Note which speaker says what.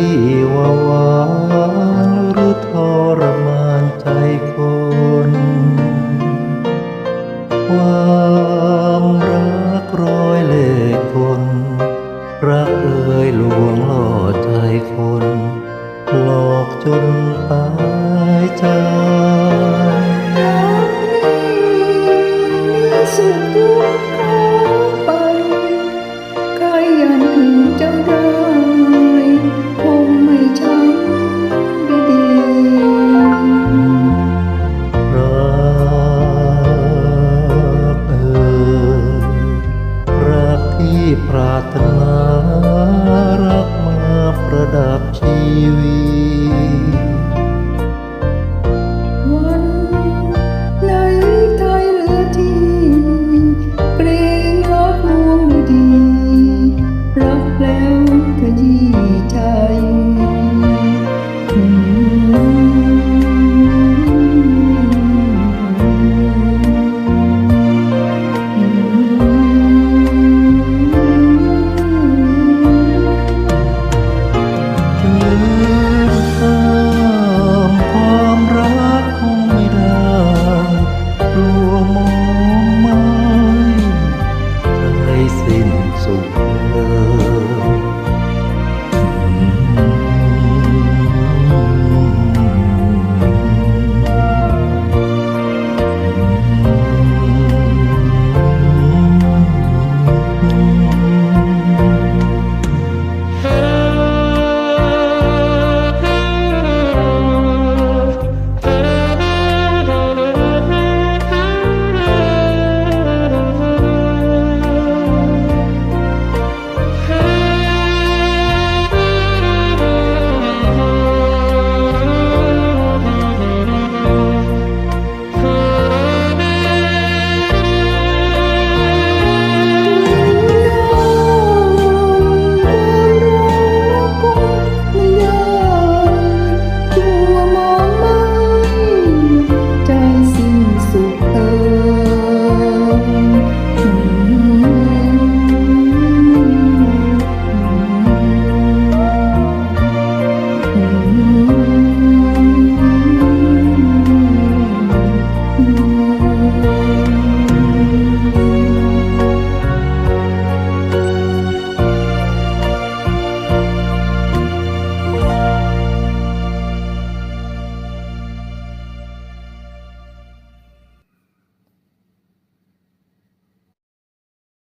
Speaker 1: ที่วาวานหรือทรมานใจคนความรักร้อยเล่คน รักเอ่ยลวงล่อใจคน หลอกจนตายใจ you